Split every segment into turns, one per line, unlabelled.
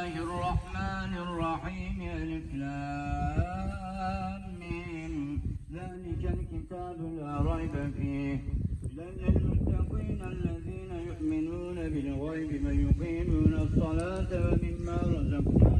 الله الرحمن الرحيم. ألف لام ذلك الكتاب لا ريب فيه. هدى للمتقين الذين يؤمنون بالغيب ويقيمون الصلاة ومما رزقناهم.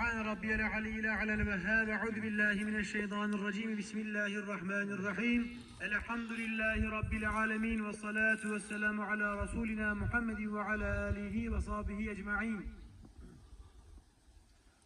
سبحان ربي العلي الأعلى الوهاب. أعوذ بالله من الشيطان الرجيم. بسم الله الرحمن الرحيم. الحمد لله رب العالمين والصلاة والسلام على رسولنا محمد وعلى آله وصحبه أجمعين.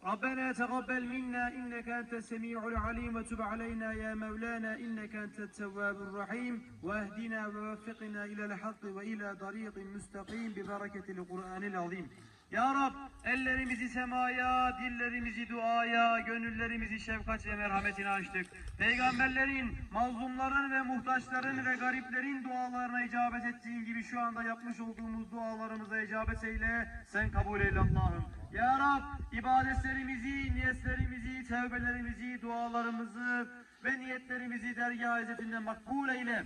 ربنا تقبل منا إنك أنت السميع العليم وتب علينا يا مولانا إنك أنت التواب الرحيم. واهدنا ووفقنا إلى الحق وإلى طريق مستقيم. ببركة القرآن العظيم. Ya Rab ellerimizi semaya, dillerimizi duaya, gönüllerimizi şefkat ve merhametine açtık. Peygamberlerin, mazlumların ve muhtaçların ve gariplerin dualarına icabet ettiğin gibi şu anda yapmış olduğumuz dualarımıza icabet eyle, sen kabul eyle Allah'ım. Ya Rab ibadetlerimizi, niyetlerimizi, tevbelerimizi, dualarımızı ve niyetlerimizi dergah izzetinde makbul eyle.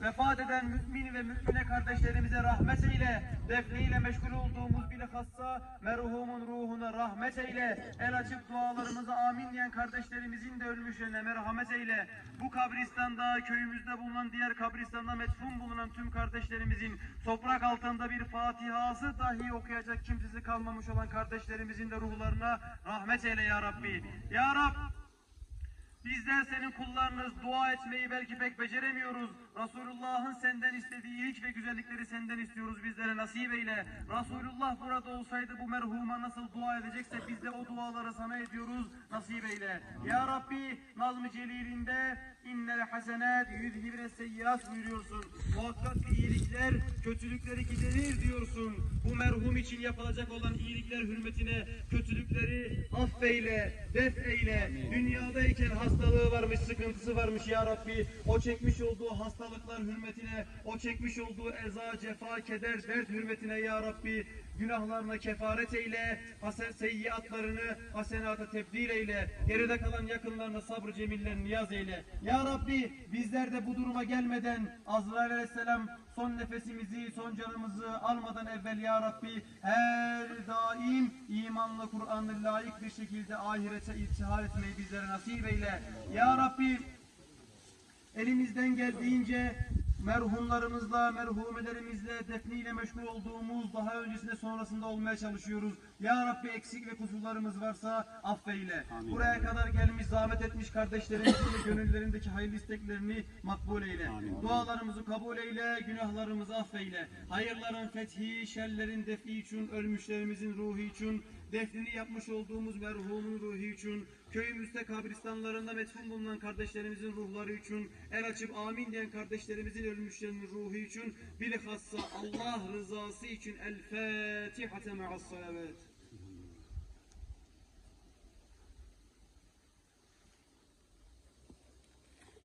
Vefat eden mümin ve mümine kardeşlerimize rahmet eyle. Defniyle meşgul olduğumuz bilhassa merhumun ruhuna rahmet eyle. El açıp dualarımıza amin diyen kardeşlerimizin de ölmüşlerine merhamet eyle. Bu kabristanda, köyümüzde bulunan diğer kabristanda metfun bulunan tüm kardeşlerimizin toprak altında bir fatihası dahi okuyacak kimsesi kalmamış olan kardeşlerimizin de ruhlarına rahmet eyle ya Rabbi. Ya Rab Bizler senin kullarınız dua etmeyi belki pek beceremiyoruz. Resulullah'ın senden istediği iyilik ve güzellikleri senden istiyoruz bizlere nasip eyle. Resulullah burada olsaydı bu merhuma nasıl dua edeceksek biz de o duaları sana ediyoruz nasip eyle. Ya Rabbi Nazm-ı Celil'inde innel hasenat yüzhibine seyyiat buyuruyorsun. Muhakkak iyilikler kötülükleri giderir diyorsun. Bu merhum için yapılacak olan iyilikler hürmetine kötülükleri affeyle, def eyle. Dünyadayken hastalığı varmış, sıkıntısı varmış ya Rabbi. O çekmiş olduğu hastalıklar hürmetine, o çekmiş olduğu eza, cefa, keder, dert hürmetine ya Rabbi günahlarına kefaret eyle, hasen seyyiatlarını hasenata tebdil eyle, geride kalan yakınlarına sabrı cemillerini niyaz eyle. Ya Rabbi bizler de bu duruma gelmeden Azrail aleyhisselam son nefesimizi, son canımızı almadan evvel ya Rabbi her daim imanla Kur'an'ı layık bir şekilde ahirete irtihal etmeyi bizlere nasip eyle. Ya Rabbi elimizden geldiğince merhumlarımızla, merhumelerimizle, defniyle meşgul olduğumuz daha öncesinde sonrasında olmaya çalışıyoruz. Ya Rabbi eksik ve kusurlarımız varsa affeyle. Buraya kadar gelmiş, zahmet etmiş kardeşlerimizin de gönüllerindeki hayırlı isteklerini makbul eyle. Dualarımızı kabul eyle, günahlarımızı affeyle. Hayırların fethi, şerlerin defi için, ölmüşlerimizin ruhu için, defnini yapmış olduğumuz merhumun ruhu için, köyümüzde kabristanlarında metfun bulunan kardeşlerimizin ruhları için, el açıp amin diyen kardeşlerimizin ölmüşlerinin ruhu için, bilhassa Allah rızası için El Fatiha ma'as salavat.